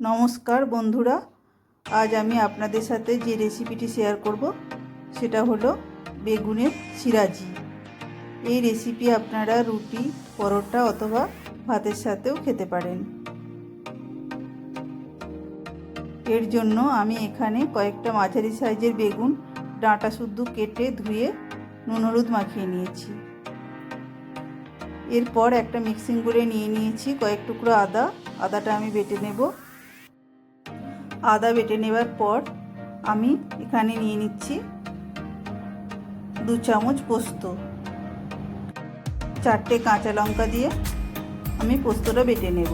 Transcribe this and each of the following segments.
নমস্কার বন্ধুরা, আজ আমি আপনাদের সাথে যে রেসিপিটি শেয়ার করব, সেটা হলো বেগুনের সিরাজি এই রেসিপি আপনারা রুটি, পরোটা অথবা ভাতের সাথেও খেতে পারেন। এর জন্য আমি এখানে কয়েকটা মাঝারি সাইজের বেগুন ডাঁটা শুদ্ধ কেটে ধুয়ে নুন হলুদ মাখিয়ে নিয়েছি। এরপর একটা মিক্সিং করে নিয়ে নিয়েছি কয়েক টুকরো আদা, আদাটা আমি বেটে নেব। আদা বেটে নেবার পর আমি এখানে নিয়ে নিচ্ছি দু চামচ পোস্ত। চারটে কাঁচা লঙ্কা দিয়ে আমি পোস্তটা বেটে নেব।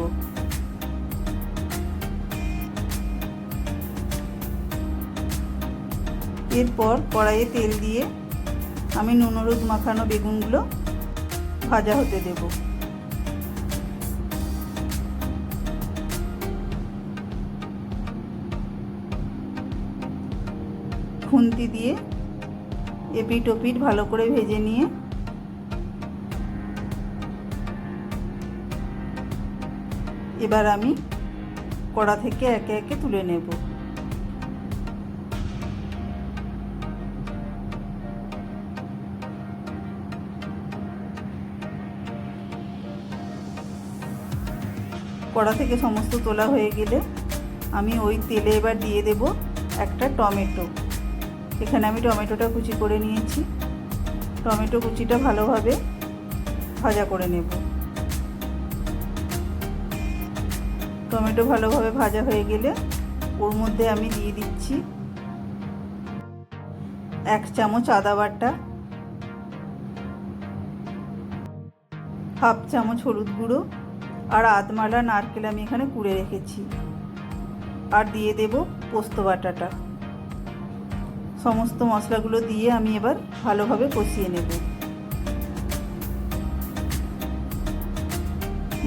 এরপর কড়াইয়ে তেল দিয়ে আমি নুন হলুদ মাখানো বেগুনগুলো ভাজা হতে দেব। খুন্তি দিয়ে এপিট ওপিট ভালো করে ভেজে নিয়ে এবার আমি কড়া থেকে একে একে তুলে নেব। কড়া থেকে সমস্ত তোলা হয়ে গেলে আমি ওই তেলে এবার দিয়ে দেব একটা টমেটো। এখানে আমি টমেটোটা কুচি করে নিয়েছি। টমেটো কুচিটা ভালোভাবে ভাজা করে নেব। টমেটো ভালোভাবে ভাজা হয়ে গেলে ওর মধ্যে আমি দিয়ে দিচ্ছি এক চামচ আদা বাটা, হাফ চামচ হলুদ গুঁড়ো আর আধমালা নারকেল আমি এখানে কুড়ে রেখেছি। আর দিয়ে দেব পোস্ত বাটাটা। সমস্ত মশলাগুলো দিয়ে আমি এবার ভালোভাবে কষিয়ে নেব।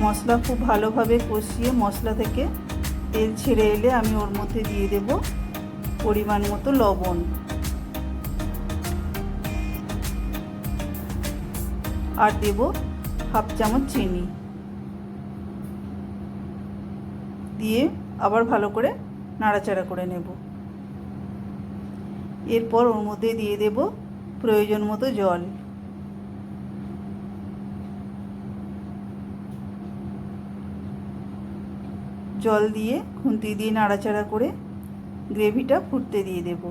মশলা খুব ভালোভাবে কষিয়ে মশলা থেকে তেল ছেড়ে এলে আমি ওর মধ্যে দিয়ে দেব পরিমাণ মতো লবণ। আর দেব হাফ চামচ চিনি। দিয়ে আবার ভালো করে নাড়াচাড়া করে নেব। এরপর ওর মধ্যে দিয়ে দেব প্রয়োজন মতো জল। জল দিয়ে খুন্তি দিয়ে নাড়াচাড়া করে গ্রেভিটা ফুটতে দিয়ে দেব।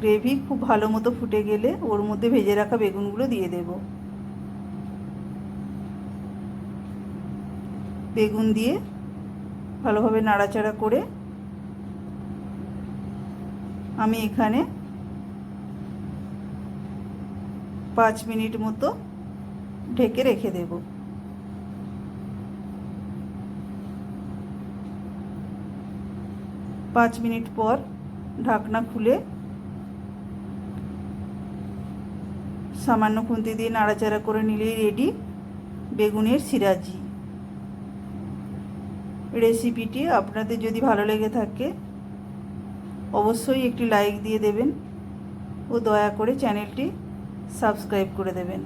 গ্রেভি খুব ভালো মতো ফুটে গেলে ওর মধ্যে ভেজে রাখা বেগুনগুলো দিয়ে দেব। বেগুন দিয়ে ভালোভাবে নাড়াচাড়া করে আমি এখানে পাঁচ মিনিট মতো ঢেকে রেখে দেব। পাঁচ মিনিট পর ঢাকনা খুলে সামান্য খুন্তি দিয়ে নাড়াচাড়া করে নিলেই রেডি বেগুনের সিরাজি। রেসিপিটি আপনাদের যদি ভালো লেগে থাকে, অবশ্যই একটি লাইক দিয়ে দেবেন ও দয়া করে চ্যানেলটি সাবস্ক্রাইব করে দেবেন।